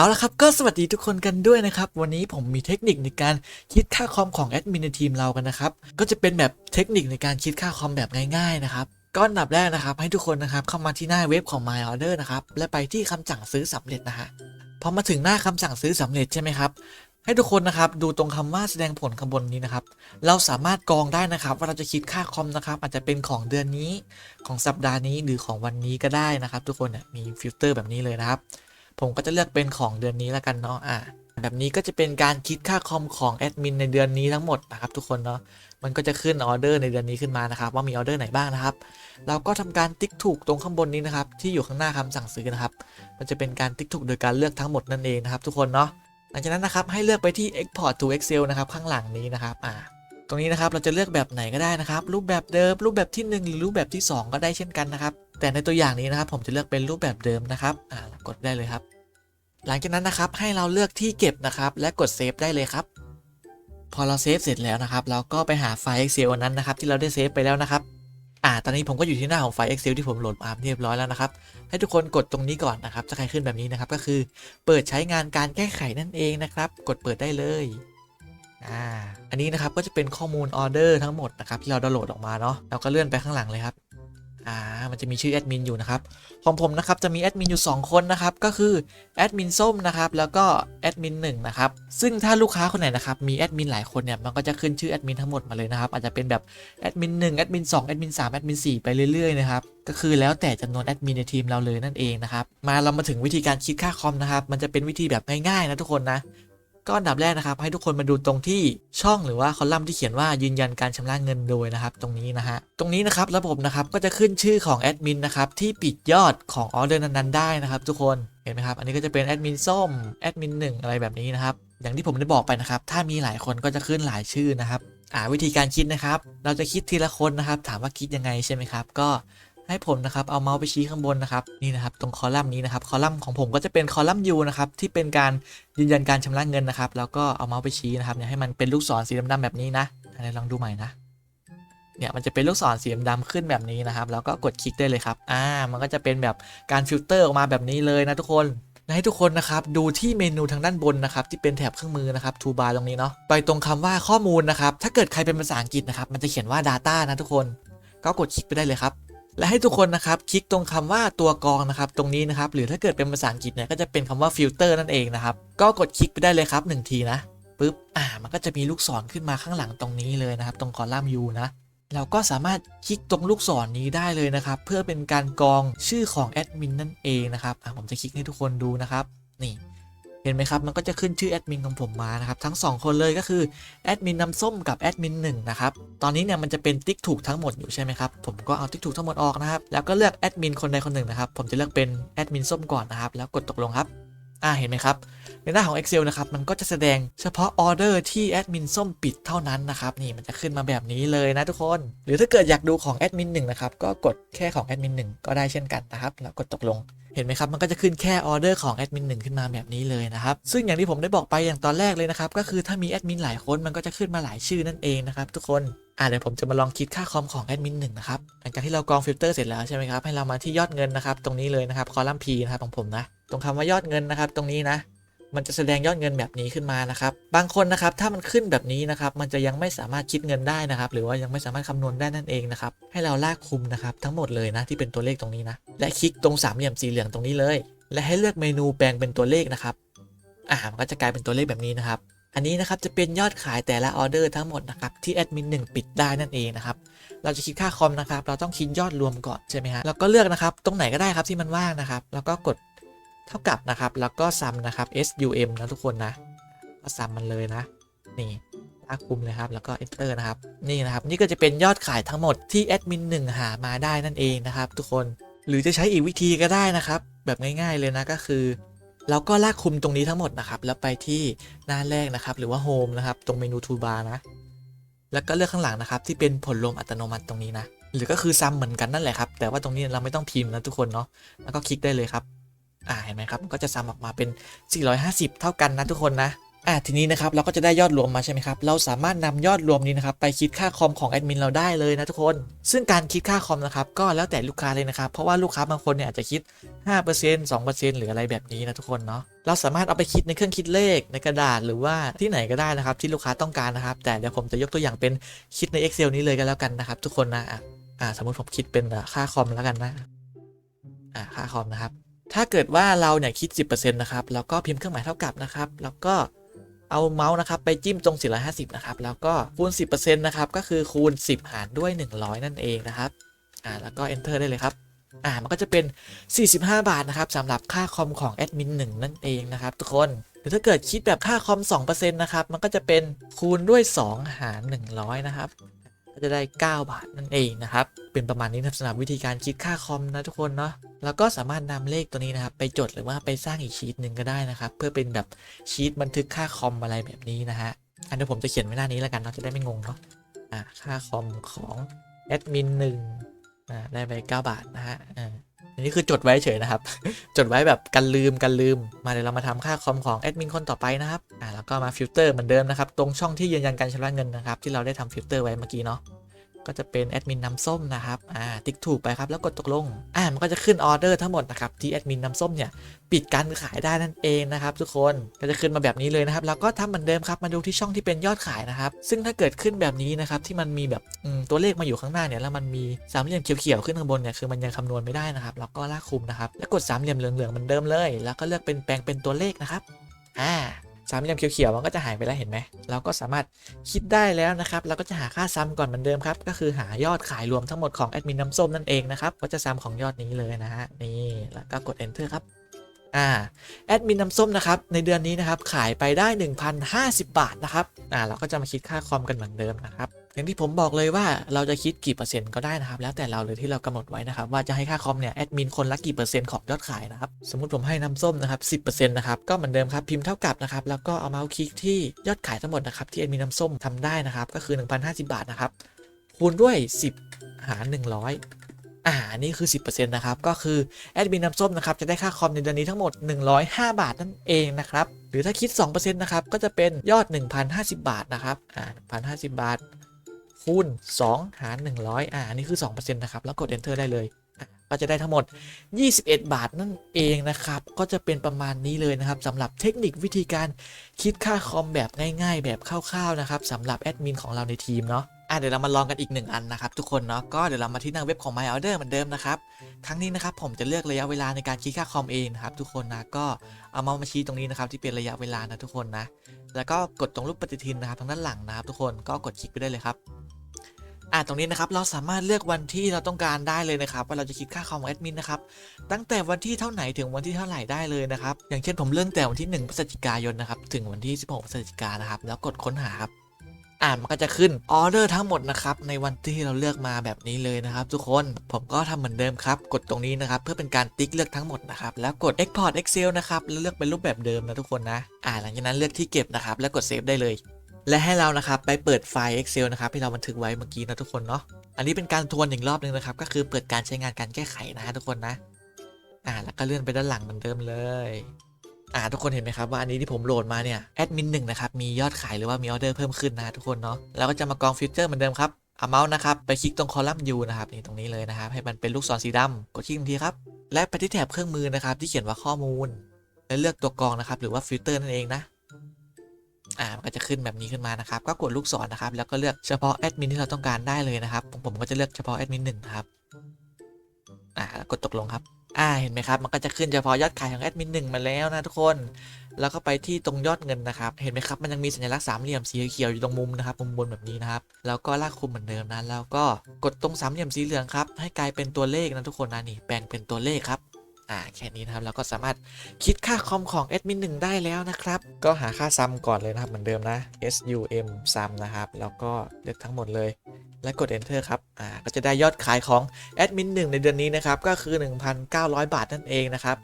เอาละครับก็สวัสดีทุกคนกันด้วยนะครับ วันนี้ผมมีเทคนิคในการคิดค่าคอมของแอดมินในทีมเรากันนะครับ ก็จะเป็นแบบเทคนิคในการคิดค่าคอมแบบง่ายๆนะครับก็อันดับแรกนะครับ ให้ทุกคนนะครับเข้ามาที่หน้าเว็บของ My Order นะครับและไปที่คำสั่งซื้อสำเร็จนะฮะพอมาถึงหน้าคำสั่งซื้อสำเร็จใช่ไหมครับให้ทุกคนนะครับดูตรงคำว่าแสดงผลข้างบนนี้นะครับ เราสามารถกรองได้นะครับ ว่าเราจะคิดค่าคอมนะครับ อาจจะเป็นของเดือนนี้ของสัปดาห์นี้หรือของวันนี้ก็ได้นะครับ ทุกคนมีฟิลเตอร์แบบนี้เลยนะครับ ผมก็จะเลือกเป็นของเดือนนี้แล้วกันเนาะอ่าแบบนี้ก็จะเป็นการคิดค่าคอมของแอดมินในเดือนนี้ทั้งหมดนะครับทุกคนเนาะมันก็จะขึ้นออเดอร์ในเดือนนี้ขึ้นมานะครับ ว่ามีออเดอร์ไหนบ้างนะครับ เราก็ทำการติ๊กถูกตรงข้างบนนี้นะครับ ที่อยู่ข้างหน้าคำสั่งซื้อนะครับ มันจะเป็นการติ๊กถูกโดยการเลือกทั้งหมดนั่นเองนะครับ ทุกคนเนาะหลังจากนั้นนะครับให้เลือกไปที่ export to excel นะครับข้างหลังนี้นะครับอ่าตรงนี้นะครับเราจะเลือกแบบไหนก็ได้นะครับ รูปแบบเดิม รูปแบบที่ 1 หรือรูปแบบที่ 2 ก็ได้เช่นกันนะครับ แต่ในตัวอย่างนี้นะครับ ผมจะเลือกเป็นรูปแบบเดิมนะครับอ่า กดได้เลยครับ หลังจากนั้นนะครับให้เราเลือกที่เก็บนะครับ และกดเซฟได้เลยครับ พอเราเซฟเสร็จแล้วนะครับ เราก็ไปหาไฟล์ Excel อันนั้นนะครับ ที่เราได้เซฟไปแล้วนะครับอ่าตอนนี้ผมก็อยู่ที่หน้าของไฟล์ Excel ที่ผมโหลดมาเรียบร้อยแล้วนะครับ ให้ทุกคนกดตรงนี้ก่อนนะครับ จะใครขึ้นแบบนี้นะครับ ก็คือเปิดใช้งานการแก้ไขนั่นเองนะครับ กดเปิดได้เลยอ่าอันนี้นะครับก็จะเป็นข้อมูลออเดอร์ทั้งหมดนะครับที่เราดาวน์โหลดออกมาเนาะเราก็เลื่อนไปข้างหลังเลยครับ อ่ามันจะมีชื่อแอดมินอยู่นะครับของผมนะครับจะมีแอดมินอยู่ 2 คนนะครับก็คือแอดมินส้มนะครับแล้วก็แอดมินหนึ่งนะครับซึ่งถ้าลูกค้าคนไหนนะครับมีแอดมินหลายคนเนี่ยมันก็จะขึ้นชื่อแอดมินทั้งหมดมาเลยนะครับอาจจะเป็นแบบแอดมินหนึ่งแอดมินสองแอดมินสามแอดมินสี่ไปเรื่อยๆนะครับก็คือแล้วแต่จำนวนแอดมินในทีมเราเลยนั่นเองนะครับมาเรามาถึงวิธีการคิดค่าคอมนะครับมันจะเป็นวิธีแบบง่ายๆนะทุกคนนะ ก็อันดับแรกนะครับ ให้ทุกคนมาดูตรงที่ช่องหรือว่าคอลัมน์ที่เขียนว่ายืนยันการชำระเงินโดยนะครับ ตรงนี้นะฮะตรงนี้นะครับระบบนะครับก็จะขึ้นชื่อของแอดมินนะครับที่ปิดยอดของออเดอร์นั้นๆได้นะครับทุกคนเห็นไหมครับอันนี้ก็จะเป็นแอดมินส้มแอดมินหนึ่งอะไรแบบนี้นะครับอย่างที่ผมได้บอกไปนะครับถ้ามีหลายคนก็จะขึ้นหลายชื่อนะครับอ่าวิธีการคิดนะครับ เราจะคิดทีละคนนะครับ ถามว่าคิดยังไงใช่ไหมครับ ก็ ให้ผมนะครับเอาเมาส์ไปชี้ข้างบนนะครับนี่นะครับตรงคอลัมน์นี้นะครับคอลัมน์ของผมก็จะเป็นคอลัมน์ U นะครับที่เป็นการยืนยันการชำระเงินนะครับแล้วก็เอาเมาส์ไปชี้นะครับเนี่ยให้มันเป็นลูกศรสีดำๆแบบนี้นะอันนี้ลองดูใหม่นะเนี่ยมันจะเป็นลูกศรสีดำขึ้นแบบนี้นะครับ แล้วก็กดคลิกได้เลยครับอ่ามันก็จะเป็นแบบการฟิลเตอร์ออกมาแบบนี้เลยนะทุกคนให้ทุกคนนะครับดูที่เมนูทางด้านบนนะครับที่เป็นแถบเครื่องมือนะครับทูบาร์ตรงนี้เนาะไปตรงคำว่าข้อมูลนะครับถ้าเกิดใครเป็นภาษาอังกฤษนะครับมันจะเขียนว่า Data นะทุกคน ก็กดคลิกไปได้เลยครับ และให้ทุกคนนะครับคลิกตรงคำว่าตัวกรองนะครับตรงนี้นะครับหรือถ้าเกิดเป็นภาษาอังกฤษเนี่ยก็จะเป็นคำว่าฟิลเตอร์นั่นเองนะครับก็กดคลิกไปได้เลยครับหนึ่งทีนะปุ๊บอ่ามันก็จะมีลูกศรขึ้นมาข้างหลังตรงนี้เลยนะครับ ตรงคอลัมน์ U นะเราก็สามารถคลิกตรงลูกศรนี้ได้เลยนะครับ เพื่อเป็นการกรองชื่อของแอดมินนั่นเองนะครับอ่าผมจะคลิกให้ทุกคนดูนะครับ นี่ เห็นไหมครับ มันก็จะขึ้นชื่อแอดมินของผมมานะครับ ทั้ง 2 คนเลยก็คือแอดมินน้ำส้มกับแอดมินหนึ่งนะครับ ตอนนี้เนี่ยมันจะเป็นติ๊กถูกทั้งหมดอยู่ใช่ไหมครับ ผมก็เอาติ๊กถูกทั้งหมดออกนะครับ แล้วก็เลือกแอดมินคนใดคนหนึ่งนะครับ ผมจะเลือกเป็นแอดมินส้มก่อนนะครับ แล้วกดตกลงครับ อ่า เห็นไหมครับ ในหน้าของ Excel นะครับ มันก็จะแสดงเฉพาะออเดอร์ที่แอดมินส้มปิดเท่านั้นนะครับ นี่มันจะขึ้นมาแบบนี้เลยนะทุกคน หรือถ้าเกิดอยากดูของแอดมินหนึ่งนะครับ ก็กดแค่ของแอดมินหนึ่งก็ได้เช่นกันนะครับ แล้วกดตกลง เห็นไหมครับ มันก็จะขึ้นแค่ออเดอร์ของแอดมินหนึ่งขึ้นมาแบบนี้เลยนะครับ ซึ่งอย่างที่ผมได้บอกไปอย่างตอนแรกเลยนะครับ ก็คือถ้ามีแอดมินหลายคนมันก็จะขึ้นมาหลายชื่อนั่นเองนะครับทุกคนอ่าเดี๋ยวผมจะมาลองคิดค่าคอมของแอดมินหนึ่งนะครับ หลังจากที่เรากรองฟิลเตอร์เสร็จแล้วใช่ไหมครับ ให้เรามาที่ยอดเงินนะครับ ตรงนี้เลยนะครับ คอลัมน์ P นะครับของผมนะ ตรงคำว่ายอดเงินนะครับ ตรงนี้นะ มันจะแสดงยอดเงินแบบนี้ขึ้นมานะครับบางคนนะครับถ้ามันขึ้นแบบนี้นะครับมันจะยังไม่สามารถคิดเงินได้นะครับหรือว่ายังไม่สามารถคำนวณได้นั่นเองนะครับให้เราลากคุมนะครับทั้งหมดเลยนะที่เป็นตัวเลขตรงนี้นะและคลิกตรงสามเหลี่ยมสีเหลืองตรงนี้เลย และให้เลือกเมนูแปลงเป็นตัวเลขนะครับอ่ามันก็จะกลายเป็นตัวเลขแบบนี้นะครับอันนี้นะครับจะเป็นยอดขายแต่ละออเดอร์ทั้งหมดนะครับที่แอดมินหนึ่งปิดได้นั่นเองนะครับเราจะคิดค่าคอมนะครับเราต้องคิดยอดรวมก่อนใช่ไหมฮะแล้วก็เลือกนะครับตรงไหนก็ได้ครับที่มันว่างนะครับ แล้วก็กด เท่ากับนะครับ แล้วก็ซัมนะครับ sum นะทุกคนนะ ก็ซัมมันเลยนะ นี่ลากคุมเลยครับ แล้วก็ enter นะครับ นี่นะครับ นี่ก็จะเป็นยอดขายทั้งหมดที่แอดมินหนึ่งหามาได้นั่นเองนะครับ ทุกคน หรือจะใช้อีกวิธีก็ได้นะครับ แบบง่ายๆเลยนะ ก็คือเราก็ลากคุมตรงนี้ทั้งหมดนะครับ แล้วไปที่หน้าแรกนะครับ หรือว่า Home นะครับ ตรงเมนู Toolbar นะ แล้วก็เลือกข้างหลังนะครับ ที่เป็นผลรวมอัตโนมัติตรงนี้นะ หรือก็คือซ้ำเหมือนกันนั่นแหละครับ แต่ว่าตรงนี้เราไม่ต้องพิมพ์นะทุกคนเนาะ แล้วก็คลิกได้เลยครับ อ่าเห็นไหมครับก็จะซ้ำออกมาเป็น 450 เท่ากันนะทุกคนนะอะทีนี้นะครับเราก็จะได้ยอดรวมมาใช่ไหมครับ เราสามารถนำยอดรวมนี้นะครับไปคิดค่าคอมของแอดมินเราได้เลยนะทุกคน ซึ่งการคิดค่าคอมนะครับก็แล้วแต่ลูกค้าเลยนะครับ เพราะว่าลูกค้าบางคนเนี่ยอาจจะคิด 5% 2%หรืออะไรแบบนี้นะทุกคนเนาะ เราสามารถเอาไปคิดในเครื่องคิดเลขในกระดาษหรือว่าที่ไหนก็ได้นะครับที่ลูกค้าต้องการนะครับ แต่เดี๋ยวผมจะยกตัวอย่างเป็นคิดใน Excel นี้เลยก็แล้วกันนะครับ ทุกคนนะอะอ่าสมมติผมคิดเป็นค่าคอมแล้วกันนะอ่าค่าคอมนะครับ ถ้าเกิดว่าเราเนี่ยคิด 10%นะครับ แล้วก็พิมพ์เครื่องหมายเท่ากับนะครับ แล้วก็เอาเมาส์นะครับ ไปจิ้มตรง 450 นะครับ แล้วก็คูณ 10%นะครับ ก็คือคูณ 10 หารด้วย 100 นั่นเองนะครับ อ่า แล้วก็ enter ได้เลยครับ อ่า มันก็จะเป็น 45 บาทนะครับสำหรับค่าคอมของแอดมิน1นั่นเองนะครับ ทุกคน หรือถ้าเกิดคิดแบบค่าคอม 2%นะครับ มันก็จะเป็นคูณด้วย 2 หาร 100 นะครับ จะได้ 9 บาทนั่นเองนะครับ เป็นประมาณนี้นะสำหรับวิธีการคิดค่าคอมนะทุกคนเนาะแล้วก็สามารถนำเลขตัวนี้นะครับ ไปจดหรือว่าไปสร้างอีกชีตหนึ่งก็ได้นะครับ เพื่อเป็นแบบชีตบันทึกค่าคอมอะไรแบบนี้นะฮะอันนี้ผมจะเขียนไว้หน้านี้แล้วกันเนาะจะได้ไม่งงเนาะอ่าค่าคอมของแอดมินหนึ่งอ่าได้ไป9บาทนะฮะอ่า อันนี้คือจดไว้เฉยนะครับ จดไว้แบบกันลืมกันลืม มาเดี๋ยวเรามาทำค่าคอมของแอดมินคนต่อไปนะครับ อ่าแล้วก็มาฟิลเตอร์เหมือนเดิมนะครับ ตรงช่องที่ยืนยันการชำระเงินนะครับ ที่เราได้ทำฟิลเตอร์ไว้เมื่อกี้เนาะ ก็จะเป็นแอดมินน้ำส้มนะครับอ่าติ๊กถูกไปครับแล้วกดตกลงอ่ามันก็จะขึ้นออเดอร์ทั้งหมดนะครับที่แอดมินน้ำส้มเนี่ยปิดการขายได้นั่นเองนะครับทุกคนก็จะขึ้นมาแบบนี้เลยนะครับแล้วก็ทำเหมือนเดิมครับมาดูที่ช่องที่เป็นยอดขายนะครับซึ่งถ้าเกิดขึ้นแบบนี้นะครับที่มันมีแบบตัวเลขมาอยู่ข้างหน้าเนี่ยแล้วมันมีสามเหลี่ยมเขียวๆขึ้นข้างบนเนี่ยคือมันยังคำนวณไม่ได้นะครับแล้วก็ลากคุมนะครับแล้วกดสามเหลี่ยมเหลืองๆเหมือนเดิมเลย แล้วก็เลือกเป็นแปลงเป็นตัวเลขนะครับอ่า สามเหลี่ยมเขียวๆมันก็จะหายไปแล้วเห็นไหมเราก็สามารถคิดได้แล้วนะครับเราก็จะหาค่าซ้ำก่อนเหมือนเดิมครับก็คือหายอดขายรวมทั้งหมดของแอดมินน้ำส้มนั่นเองนะครับก็จะซ้ำของยอดนี้เลยนะฮะนี่แล้วก็กด enter ครับอ่าแอดมินน้ำส้มนะครับในเดือนนี้นะครับขายไปได้ 1,050 บาทนะครับอ่าเราก็จะมาคิดค่าคอมกันเหมือนเดิมนะครับ อย่างที่ผมบอกเลยว่าเราจะคิดกี่เปอร์เซ็นต์ก็ได้นะครับ แล้วแต่เราเลยที่เรากำหนดไว้นะครับ ว่าจะให้ค่าคอมเนี่ยแอดมินคนละกี่เปอร์เซ็นต์ของยอดขายนะครับสมมุติผมให้น้ำส้มนะครับ10%นะครับก็เหมือนเดิมครับพิมพ์เท่ากับนะครับแล้วก็เอาเมาส์คลิกที่ยอดขายทั้งหมดนะครับที่แอดมินน้ำส้มทำได้นะครับก็คือ 1,050 บาทนะครับคูณด้วย 10 หาร 100อ่านนี่คือ 10%นะครับ ก็คือแอดมินน้ำส้มนะครับ จะได้ค่าคอมในเดือนนี้ทั้งหมด 105 บาทนั่นเองนะครับ หรือถ้าคิด 2%นะครับ ก็จะเป็นยอด 1,050 บาทนะครับ อ่า1,050 บาท คูณ 2 หาร 100 อ่า นี่คือ 2%นะครับ แล้วกด enter ได้เลย ก็จะได้ทั้งหมด 21 บาทนั่นเองนะครับ ก็จะเป็นประมาณนี้เลยนะครับสำหรับเทคนิควิธีการคิดค่าคอมแบบง่าย ๆ แบบคร่าวๆนะครับสำหรับแอดมินของเราในทีมเนาะ อะเดี๋ยวเรามาลองกันอีกหนึ่งอันนะครับทุกคนเนาะก็เดี๋ยวเรามาที่หน้าเว็บของ My Order เหมือนเดิมนะครับครั้งนี้นะครับผมจะเลือกระยะเวลาในการคิดค่าคอมเองนะครับทุกคนนะก็เอามามาชี้ตรงนี้นะครับที่เป็นระยะเวลานะทุกคนนะแล้วก็กดตรงรูปปฏิทินนะครับทางด้านหลังนะครับทุกคนก็กดคลิกไปได้เลยครับอะตรงนี้นะครับเราสามารถเลือกวันที่เราต้องการได้เลยนะครับว่าเราจะคิดค่าคอมแอดมินนะครับตั้งแต่วันที่เท่าไหนถึงวันที่เท่าไหร่ได้เลยนะครับอย่างเช่นผมเริ่มแต่วันที่ 1 พฤศจิกายนนะครับถึงวันที่ 16 พฤศจิกายนนะครับแล้วกดค้นหาครับ อ่ามันก็จะขึ้นออเดอร์ทั้งหมดนะครับในวันที่เราเลือกมาแบบนี้เลยนะครับ ทุกคนผมก็ทำเหมือนเดิมครับ กดตรงนี้นะครับ เพื่อเป็นการติ๊กเลือกทั้งหมดนะครับแล้วกด Export Excel นะครับแล้วเลือกเป็นรูปแบบเดิมนะทุกคนนะอ่าหลังจากนั้นเลือกที่เก็บนะครับแล้วกดเซฟได้เลยและให้เรานะครับไปเปิดไฟล์ Excel นะครับที่เราบันทึกไว้เมื่อกี้นะทุกคนเนาะอันนี้เป็นการทวนอีกรอบหนึงนะครับก็คือเปิดการใช้งานการแก้ไขนะฮะทุกคนนะอ่าแล้วก็เลื่อนไปด้านหลังเหมือนเดิมเลย อ่าทุกคนเห็นไหมครับว่าอันนี้ที่ผมโหลดมาเนี่ยแอดมินหนึ่งนะครับมียอดขายหรือว่ามีออเดอร์เพิ่มขึ้นนะทุกคนเนาะแล้วก็จะมากองฟิวเจอร์เหมือนเดิมครับเอาเมาส์นะครับไปคลิกตรงคอลัมน์ U นะครับนี่ตรงนี้เลยนะครับให้มันเป็นลูกศรสีดำกดคลิกทันทีครับและไปที่แถบเครื่องมือนะครับที่เขียนว่าข้อมูล และเลือกตัวกรองนะครับหรือว่าฟิลเตอร์นั่นเองนะอ่ามันก็จะขึ้นแบบนี้ขึ้นมานะครับก็กดลูกศรนะครับแล้วก็เลือกเฉพาะแอดมินที่เราต้องการได้เลยนะครับผมผมก็จะเลือกเฉพาะแอดมินหนึ่งครับอ่ากดตกลงครับ อ่าเห็นไหมครับ มันก็จะขึ้นเฉพาะยอดขายของแอดมินหนึ่งมาแล้วนะทุกคน แล้วก็ไปที่ตรงยอดเงินนะครับ เห็นไหมครับ มันยังมีสัญลักษณ์สามเหลี่ยมสีเขียวอยู่ตรงมุมนะครับ มุมบนแบบนี้นะครับ แล้วก็ลากคุมเหมือนเดิมนะ แล้วก็กดตรงสามเหลี่ยมสีเหลืองครับ ให้กลายเป็นตัวเลขนะทุกคนนะนี่ แปลงเป็นตัวเลขครับอ่าแค่นี้นะครับเราก็สามารถคิดค่าคอมของแอดมินหนึ่งได้แล้วนะครับ ก็หาค่าซัมก่อนเลยนะครับเหมือนเดิมนะ sum ซัมนะครับ แล้วก็เลือกทั้งหมดเลย และกด enter ครับ อ่า ก็จะได้ยอดขายของแอดมินหนึ่งในเดือนนี้นะครับ ก็คือ 1,900 บาทนั่นเองนะครับ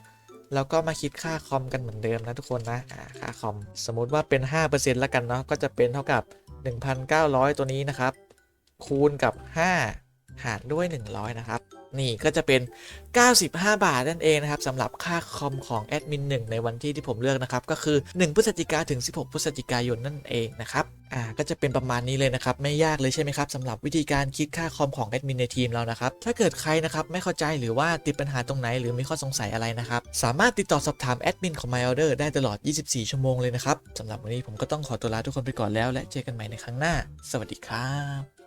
แล้วก็มาคิดค่าคอมกันเหมือนเดิมนะทุกคนนะ อ่า ค่าคอม สมมุติว่าเป็น 5%แล้วกันเนาะ ก็จะเป็นเท่ากับ 1,900 ตัวนี้นะครับ คูณกับ 5 หารด้วย 100 นะครับ นี่ก็จะเป็น 95 บาทนั่นเองนะครับสำหรับค่าคอมของแอดมิน1ในวันที่ที่ผมเลือกนะครับ ก็คือ 1 พฤศจิกาถึง 16 พฤศจิกายนนั่นเองนะครับ อ่าก็จะเป็นประมาณนี้เลยนะครับ ไม่ยากเลยใช่ไหมครับสำหรับวิธีการคิดค่าคอมของแอดมินในทีมเรานะครับ ถ้าเกิดใครนะครับไม่เข้าใจหรือว่าติดปัญหาตรงไหนหรือมีข้อสงสัยอะไรนะครับ สามารถติดต่อสอบถามแอดมินของ MyOrder ได้ตลอด 24 ชั่วโมงเลยนะครับสำหรับวันนี้ผมก็ต้องขอตัวลาทุกคนไปก่อนแล้วและเจอกันใหม่ในครั้งหน้า สวัสดีครับ